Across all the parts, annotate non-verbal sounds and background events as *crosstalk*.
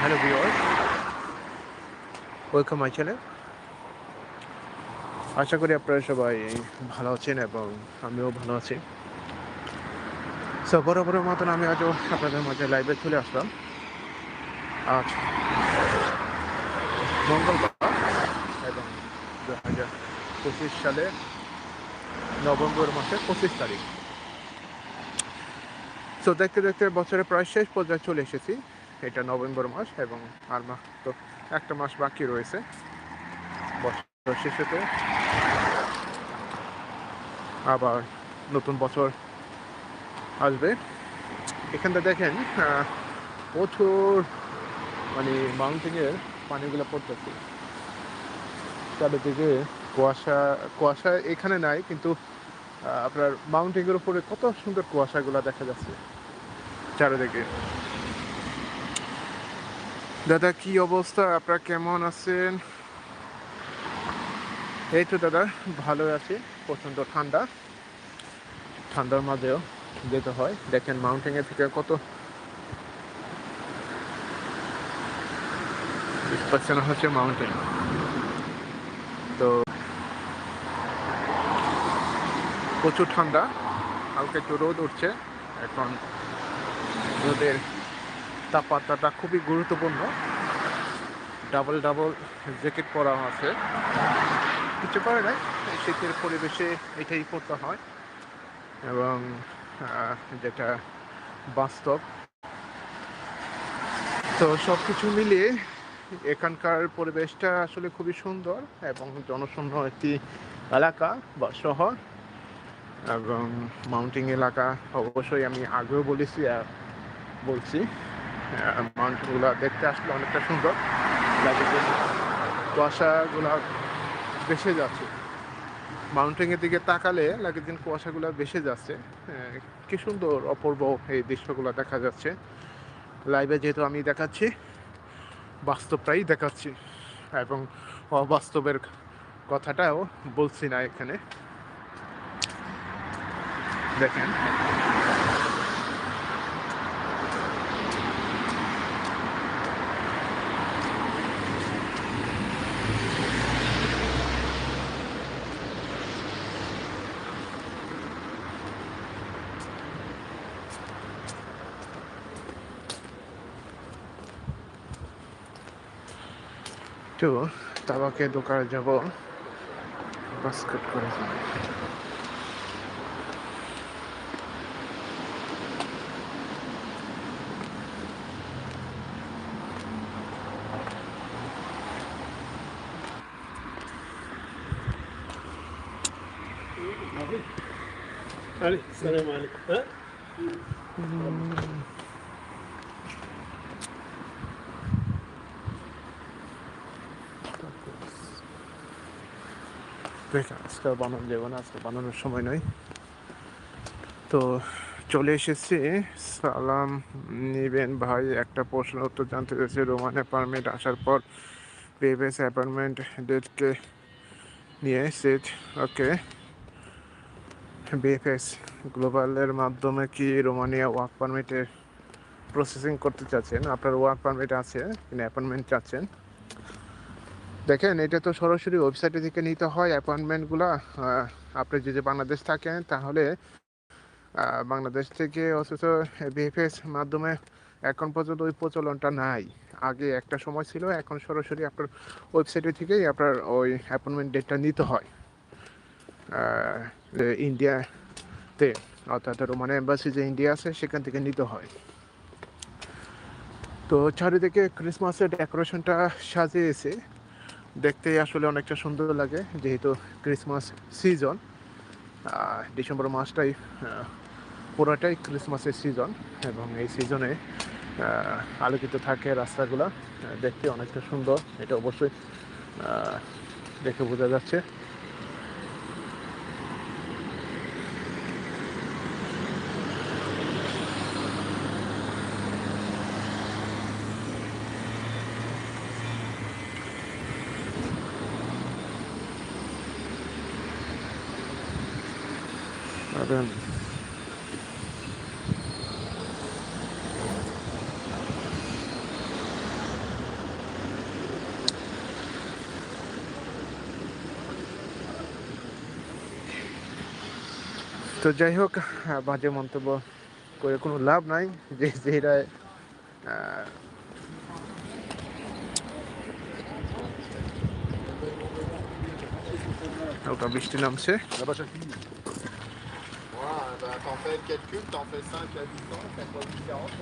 Hello viewers welcome my channel আশা করি আপনারা সবাই ভালো আছেন এবং আমিও ভালো আছি। সো বরাবরের মতন আমি আজও আপনাদের মাঝে লাইভে চলে আসলাম। আজ মঙ্গলবার এবং দু হাজার পঁচিশ সালে নভেম্বর মাসের পঁচিশ তারিখ। সো দেখতে দেখতে বছরের প্রায় শেষ পর্যায়ে চলে এসেছি। এটা নভেম্বর মাস এবং আর তো একটা মাস বাকি রয়েছে। বছর শেষেতে আবার নতুন বছর আসবে। এখানটা দেখেন প্রচুর মানে মাউন্টেনের পানিগুলো পড়তেছে। চারিদিকে কুয়াশা কুয়াশা এখানে নাই কিন্তু আপনার মাউন্টেনের উপরে কত সুন্দর কুয়াশাগুলো দেখা যাচ্ছে। চারিদিকে। দাদা, কি অবস্থা? আপনারা কেমন আছেন? এই তো দাদা, ভালো আছি। প্রচণ্ড ঠান্ডা। ঠান্ডার মাঝেও যেতে হয়। দেখেন মাউন্টেনের থেকে কত পাচ্ছেন হচ্ছে মাউন্টেন তো প্রচুর ঠান্ডা। হালকা একটু রোদ উঠছে। এখন রোদের তাপমাত্রাটা খুবই গুরুত্বপূর্ণ। ডাবল ডাবল জ্যাকেট পরা আছে। কিছু করে নাই শীতের পরিবেশে এটাই করতে হয়। এবং যেটা বাস্তব। তো সব কিছু মিলিয়ে এখানকার পরিবেশটা আসলে খুবই সুন্দর এবং জনশূন্য একটি এলাকা বা শহর। এবং মাউন্টিং এলাকা অবশ্যই আমি আগেও বলেছি আর বলছি। মাউন্টেনগুলো দেখতে আসলে অনেকটা সুন্দর। লাগে ভেসে যাচ্ছে। মাউন্টেনের দিকে তাকালে লাগে দিন কুয়াশাগুলো ভেসে যাচ্ছে। কি সুন্দর অপূর্ব এই দৃশ্যগুলো দেখা যাচ্ছে। লাইভে যেহেতু আমি দেখাচ্ছি, বাস্তবটাই দেখাচ্ছি। এবং অবাস্তবের কথাটাও বলছি না এখানে। দেখেন। 今日タバケドからジャボバスクプレゼント علي السلام عليكم ها দেখেন আজকে বানানো যাবে না, আজকে বানানোর সময় নয়। তো চলে এসেছি। সালাম নিবেন ভাই, একটা প্রশ্ন উত্তর জানতে চাইছি। রোমানে পারমিট আসার পর পেভেস অ্যাপার্টমেন্ট ডেটকে নিয়ে সেট ওকে বিএফএস গ্লোবালের মাধ্যমে কি রোমানিয়া ওয়ার্ক পারমিটের প্রসেসিং করতে চাচ্ছেন? আপনার ওয়ার্ক পারমিট আছে অ্যাপয়েন্টমেন্ট চাচ্ছেন। দেখেন, এটা তো সরাসরি ওয়েবসাইটে থেকে নিতে হয় অ্যাপয়েন্টমেন্টগুলো আপনি যদি বাংলাদেশ থাকেন, তাহলে বাংলাদেশ থেকে অথচ বিএফএস মাধ্যমে এখন পর্যন্ত ওই প্রচলনটা নাই। আগে একটা সময় ছিল, এখন সরাসরি আপনার ওয়েবসাইটে থেকেই আপনার ওই অ্যাপয়েন্টমেন্ট ডেটটা নিতে হয়। ইন্ডিয়াতে অর্থাৎ রোমান এম্বাসি যে ইন্ডিয়া আছে, সেখান থেকে নিতে হয়। তো চারিদিকে ক্রিসমাসের ডেকোরেশনটা সাজিয়েছে। দেখতে আসলে অনেকটা সুন্দর লাগে, যেহেতু ক্রিসমাস সিজন ডিসেম্বর মাসটাই পুরোটাই ক্রিসমাসের সিজন এবং এই সিজনে আলোকিত থাকে রাস্তাগুলো দেখতে অনেকটা সুন্দর। এটা অবশ্যই দেখে বোঝা যাচ্ছে। তো যাই হোক বাজে মন্তব্য করে কোনো লাভ নাই যে যেটা ওটা বৃষ্টি নামছে। Fais le calcul, t'en fais 5 à 10 ans, différence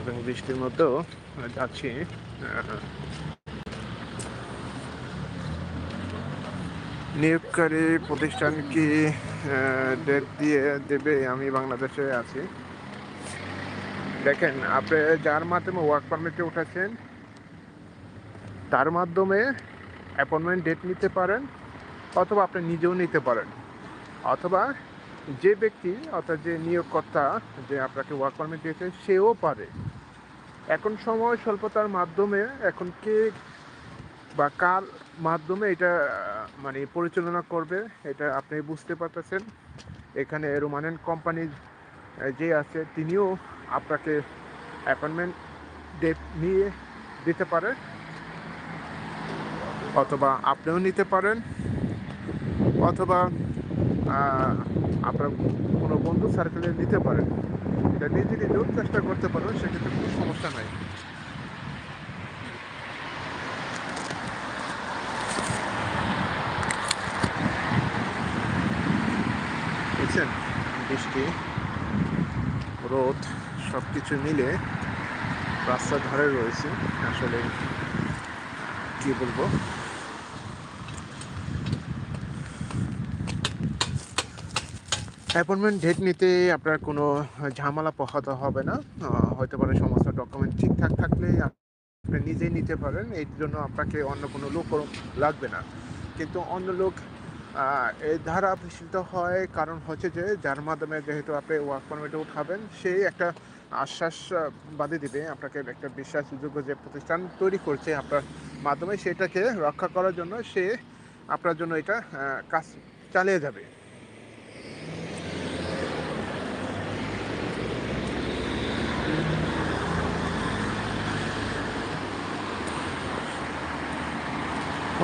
এবং বৃষ্টির মধ্যেও যাচ্ছি নিয়োগকারী প্রতিষ্ঠান কি ডেট দিয়ে দেবে আমি বাংলাদেশে আছি দেখেন আপনি যার মাধ্যমে ওয়ার্ক পারমিটে উঠেছেন তার মাধ্যমে অ্যাপয়েন্টমেন্ট ডেট নিতে পারেন অথবা আপনি নিজেও নিতে পারেন অথবা যে ব্যক্তি, অর্থাৎ যে নিয়োগকর্তা যে আপনাকে ওয়ার্ক পারমিট দিয়েছে, সেও পারে। এখন সময় স্বল্পতার মাধ্যমে এখন কে বা কার মাধ্যমে এটা মানে পরিচালনা করবে, এটা আপনি বুঝতে পারতেছেন। এখানে রোমানেন কোম্পানি যে আছে, তিনিও আপনাকে অ্যাপয়েন্টমেন্ট ডেট নিয়ে দিতে পারে, অথবা আপনিও নিতে পারেন, অথবা আপনার কোনো বন্ধু সার্কেলে নিতে পারেন এটা নিজে নিজেও চেষ্টা করতে পারবেন সেক্ষেত্রে কোনো সমস্যা নাই। বুঝছেন? বৃষ্টি, রোদ সব কিছু মিলে রাস্তার ধারে রয়েছে। আসলে কি বলব? অ্যাপয়েন্টমেন্ট ডেট নিতে আপনার কোনো ঝামেলা পোহাতে হবে না। হয়তো পারে সমস্ত ডকুমেন্ট ঠিকঠাক থাকলে আপনি নিজেই নিতে পারেন। এই জন্য আপনাকে অন্য কোনো লোক লাগবে না। কিন্তু অন্য লোক এই ধারা প্রসিদ্ধ হয় কারণ হচ্ছে যে, যার মাধ্যমে যেহেতু আপনি ওয়ার্ক পারমিটে উঠাবেন সেই একটা আশ্বাস বাদে দিবে। আপনাকে একটা বিশ্বাসযোগ্য যে প্রতিষ্ঠান তৈরি করছে আপনার মাধ্যমে, সেটাকে রক্ষা করার জন্য সে আপনার জন্য এটা কাজ চালিয়ে যাবে।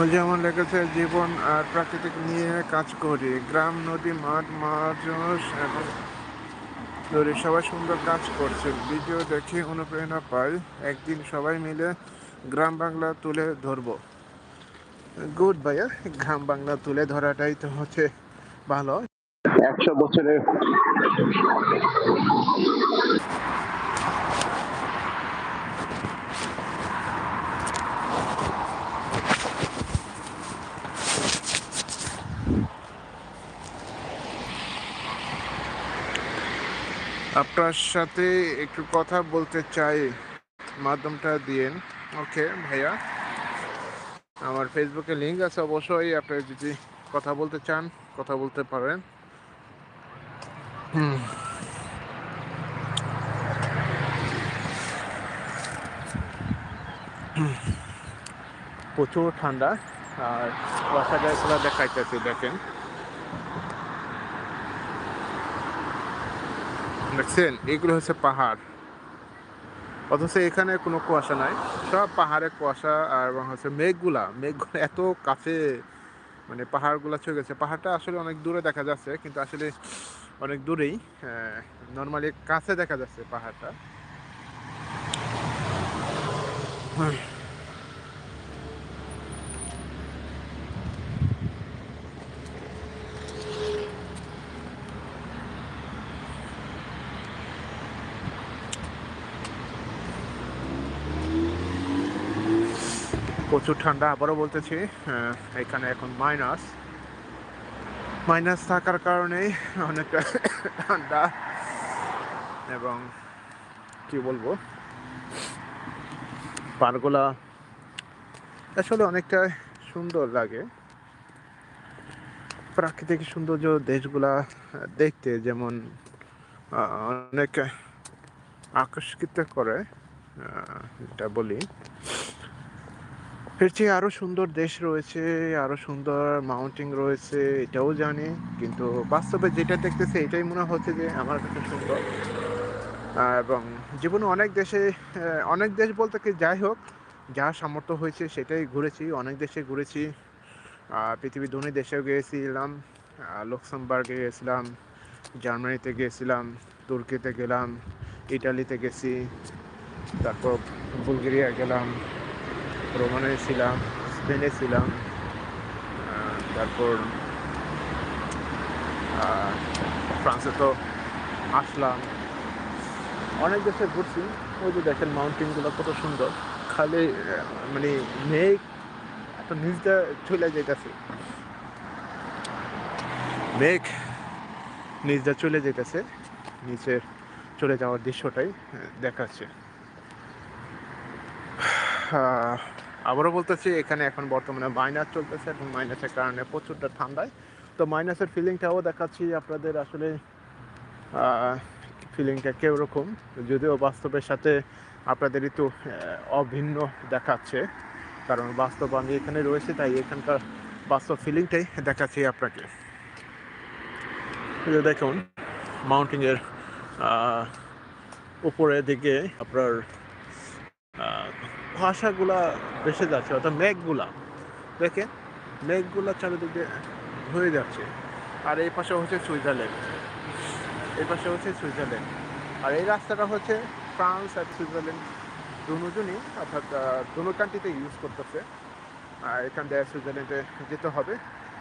যেমন লেগেছে জীবন আর প্রাকৃতিক নিয়ে কাজ করি। গ্রাম, নদী, মাঠ, মাছ এবং সবাই সুন্দর কাজ করছে। ভিডিও দেখে অনুপ্রেরণা পাই। একদিন সবাই মিলে গ্রাম বাংলা তুলে ধরবো। গুড ভাইয়া গ্রাম বাংলা তুলে ধরাটাই তো হচ্ছে ভালো। একশো বছরের আপনার সাথে একটু কথা বলতে চাই। মাধ্যমটা দিয়েন। ওকে, ভাইয়া। আমার ফেসবুকে লিঙ্ক আছে, অবশ্যই আপনি যদি কথা বলতে চান, কথা বলতে পারেন। হুম। প্রচুর ঠান্ডা। আর কুয়াশা গাছগুলো দেখাইতেছি, দেখেন। দেখছেন? এগুলো হচ্ছে পাহাড়। অথচ এখানে কোনো কুয়াশা নাই। সব পাহাড়ে কুয়াশা আর এবং হচ্ছে মেঘগুলা। মেঘগুলো এত কাছে মানে পাহাড়গুলো ছুঁয়ে গেছে। পাহাড়টা আসলে অনেক দূরে দেখা যাচ্ছে, কিন্তু আসলে অনেক দূরেই নর্মালি কাছে দেখা যাচ্ছে পাহাড়টা। প্রচুর ঠান্ডা, আবারও বলতেছি এখানে এখন মাইনাস মাইনাস থাকার কারণে অনেকটা ঠান্ডা এবং কি বলব? পারগুলা আসলে অনেকটা সুন্দর লাগে। প্রাকৃতিক সৌন্দর্য দেশগুলা দেখতে যেমন অনেক আকর্ষিত করে এটা বলি। এর চেয়ে আরও সুন্দর দেশ রয়েছে, আরও সুন্দর মাউন্টেন রয়েছে, এটাও জানি। কিন্তু বাস্তবে যেটা দেখতেছে, এটাই মনে হচ্ছে যে আমার কাছে সুন্দর। এবং জীবনে অনেক দেশে অনেক দেশ বলতে কি যাই হোক, যা সামর্থ্য হয়েছে সেটাই ঘুরেছি, অনেক দেশে ঘুরেছি। পৃথিবীর ধনী দেশেও গিয়েছিলাম লক্সেমবার্গে গিয়েছিলাম, জার্মানিতে গিয়েছিলাম, তুর্কিতে গেলাম, ইটালিতে গেছি, তারপর বুলগেরিয়া গেলাম। রোমানে ছিলাম, স্পেনে ছিলাম তারপর ফ্রান্সে তো আসলাম। অনেক দেশে ঘুরছি, ওই যে দেখেন মাউন্টেনগুলো কত সুন্দর। খালি মানে মেঘ এত নিচটা চলে যেতেছে মেঘ নিচটা চলে যেতেছে নিচের চলে যাওয়ার দৃশ্যটাই দেখাচ্ছে। আবারও বলতেছি, এখানে এখন বর্তমানে মাইনাস চলতেছে এবং মাইনাসের কারণে প্রচুরটা ঠান্ডায়। তো মাইনাসের ফিলিংটাও দেখাচ্ছি আপনাদের আসলে ফিলিংটা কেউ রকম যদিও বাস্তবের সাথে আপনাদের একটু অভিন্ন দেখাচ্ছে, কারণ বাস্তব আমি এখানে রয়েছে, তাই এখানকার বাস্তব ফিলিংটাই দেখাচ্ছি আপনাকে। দেখুন মাউন্টেনের উপরের দিকে আপনার কুয়াশাগুলা ভেসে যাচ্ছে, অর্থাৎ মেঘগুলা। দেখেন, মেঘগুলা চারিদিকে হয়ে যাচ্ছে। আর এই পাশে হচ্ছে সুইজারল্যান্ড। এই পাশে হচ্ছে সুইজারল্যান্ড। আর এই রাস্তাটা হচ্ছে ফ্রান্স আর সুইজারল্যান্ড দুজনই, অর্থাৎ দুনো কান্ট্রিতে ইউজ করতেছে। আর এখান থেকে সুইজারল্যান্ডে যেতে হবে।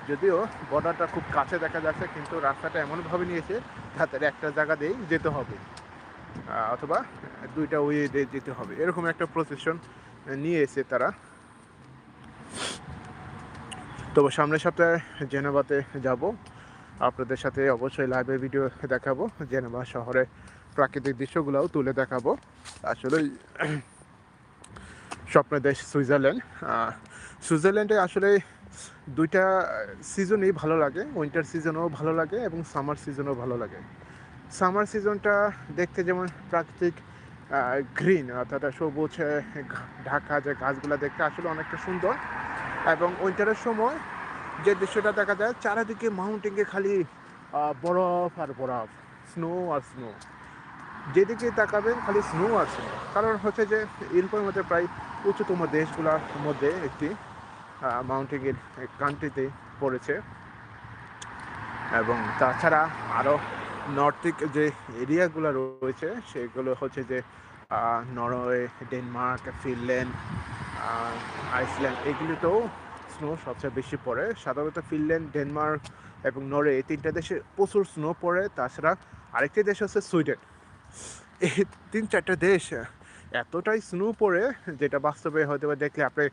যদিও বর্ডারটা খুব কাছে দেখা যাচ্ছে, কিন্তু রাস্তাটা এমনভাবে নিয়েছে যাতে একটা জায়গা দিয়েই যেতে হবে। অথবা দুইটা ওয়ে যেতে হবে। এরকম একটা প্রসেশন নিয়ে এসে তারা। তবে সামনের সপ্তাহে জেনেভাতে যাব। আপনাদের সাথে অবশ্যই লাইভে ভিডিও দেখাবো, জেনেভা শহরে প্রাকৃতিক দৃশ্যগুলোও তুলে দেখাবো। আসলে *clears throat* স্বপ্নের দেশ সুইজারল্যান্ড। সুইজারল্যান্ডে আসলে দুইটা সিজনই ভালো লাগে। উইন্টার সিজনও ভালো লাগে এবং সামার সিজনও ভালো লাগে। সামার সিজনটা দেখতে যেমন প্রাকৃতিক গ্রিন, অর্থাৎ সবুজ ঢাকা যে গাছগুলো দেখতে আসলে অনেকটা সুন্দর। এবং উইন্টারের সময় যে দৃশ্যটা দেখা যায়, চারিদিকে মাউন্টেনে খালি বরফ আর বরফ স্নো আর স্নো যেদিকে তাকাবেন খালি স্নো আর স্নো কারণ হচ্ছে যে ইউরোপের মধ্যে প্রায় উচ্চতম দেশগুলোর মধ্যে একটি মাউন্টেনের কান্ট্রিতে পড়েছে। এবং তাছাড়া আরও নর্থিক যে এরিয়াগুলো রয়েছে, সেগুলো হচ্ছে যে নরওয়ে, ডেনমার্ক, ফিনল্যান্ড আইসল্যান্ড, এগুলিতেও স্নো সবচেয়ে বেশি পড়ে। সাধারণত ফিনল্যান্ড, ডেনমার্ক এবং নরওয়ে এই তিনটা দেশে প্রচুর স্নো পড়ে। তাছাড়া আরেকটি দেশ হচ্ছে সুইডেন। এই তিন চারটা দেশ এতটাই স্নো পড়ে, যেটা বাস্তবে হয়তো দেখলে আপনি